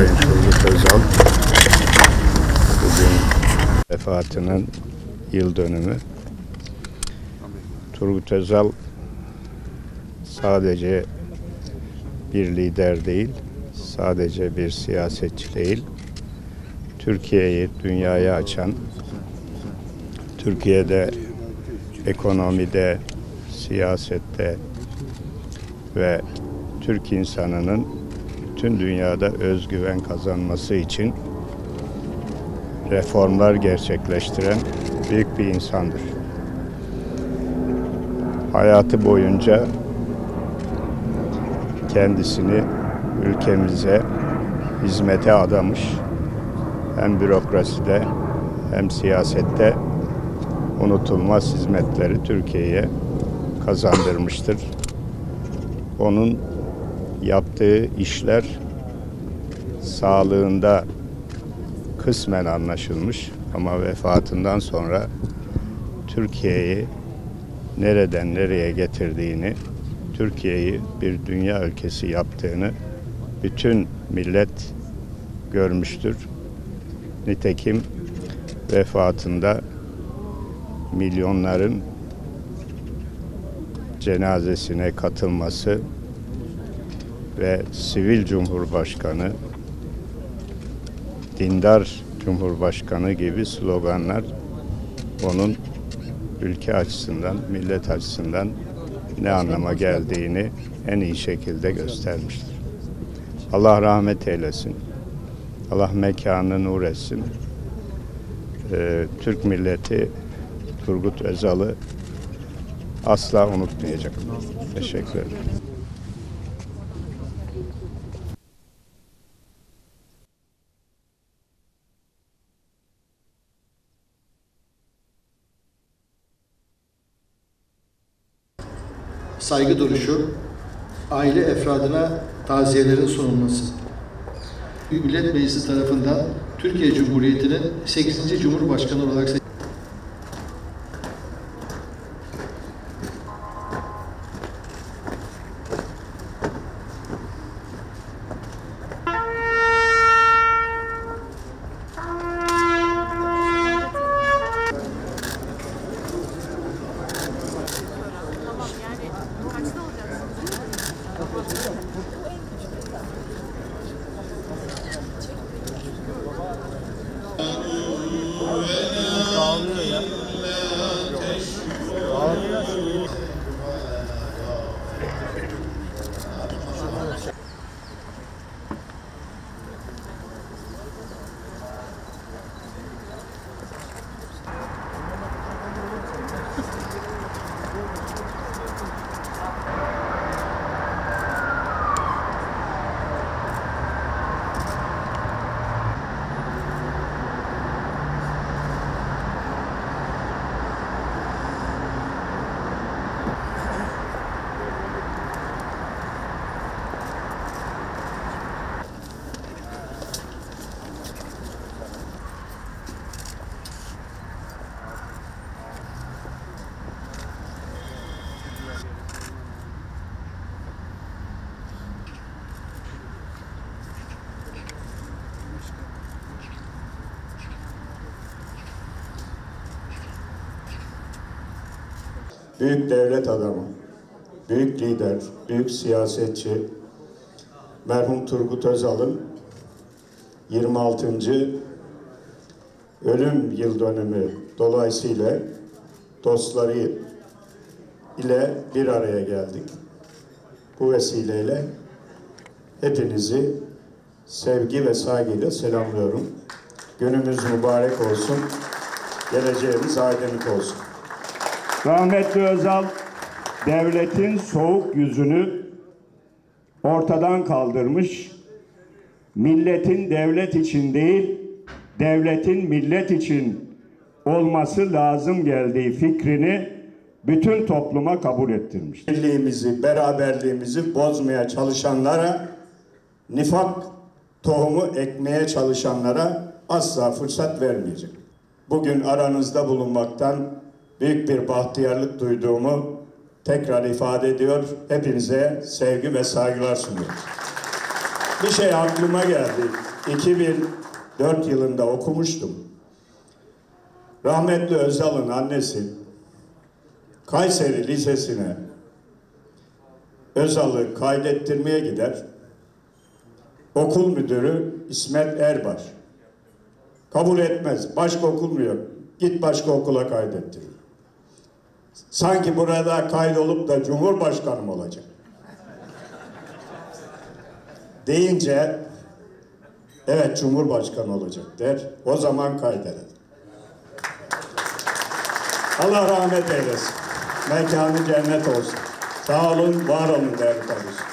Sayın Turgut Özal bugün vefatının yıl dönümü. Turgut Özal sadece bir lider değil, sadece bir siyasetçi değil, Türkiye'yi dünyaya açan, Türkiye'de ekonomide, siyasette ve Türk insanının bütün dünyada özgüven kazanması için reformlar gerçekleştiren büyük bir insandır. Hayatı boyunca kendisini ülkemize hizmete adamış. Hem bürokraside hem siyasette unutulmaz hizmetleri Türkiye'ye kazandırmıştır. Onun yaptığı işler sağlığında kısmen anlaşılmış ama vefatından sonra Türkiye'yi nereden nereye getirdiğini, Türkiye'yi bir dünya ülkesi yaptığını bütün millet görmüştür. Nitekim vefatında milyonların cenazesine katılması ve sivil cumhurbaşkanı, dindar cumhurbaşkanı gibi sloganlar onun ülke açısından, millet açısından ne anlama geldiğini en iyi şekilde göstermiştir. Allah rahmet eylesin. Allah mekanını nur etsin. Ee, Türk milleti Turgut Özal'ı asla unutmayacak. Teşekkür ederim. Saygı duruşu, aile efradına taziyelerin sunulması. Millet Meclisi tarafından Türkiye Cumhuriyeti'nin 8. Cumhurbaşkanı olarak seçildi. Büyük devlet adamı, büyük lider, büyük siyasetçi merhum Turgut Özal'ın 26. ölüm yıl dönümü dolayısıyla dostları ile bir araya geldik. Bu vesileyle hepinizi sevgi ve saygıyla selamlıyorum. Günümüz mübarek olsun. Geleceğimiz aydınlık olsun. Rahmetli Özal devletin soğuk yüzünü ortadan kaldırmış. Milletin devlet için değil, devletin millet için olması lazım geldiği fikrini bütün topluma kabul ettirmiş. Birliğimizi, beraberliğimizi bozmaya çalışanlara, nifak tohumu ekmeye çalışanlara asla fırsat vermeyecek. Bugün aranızda bulunmaktan büyük bir bahtiyarlık duyduğumu tekrar ifade ediyor. Hepinize sevgi ve saygılar sunuyorum. Bir şey aklıma geldi. 2004 yılında okumuştum. Rahmetli Özal'ın annesi Kayseri Lisesi'ne Özal'ı kaydettirmeye gider. Okul müdürü İsmet Erbaş. Kabul etmez. Başka okul mu yok? Git başka okula kaydettir. Sanki burada kaydolup da Cumhurbaşkanı mı olacak? Deyince evet Cumhurbaşkanı olacak der. O zaman kaydeder. Allah rahmet eylesin. Mekanı cennet olsun. Sağ olun, var olun değerli kardeşim.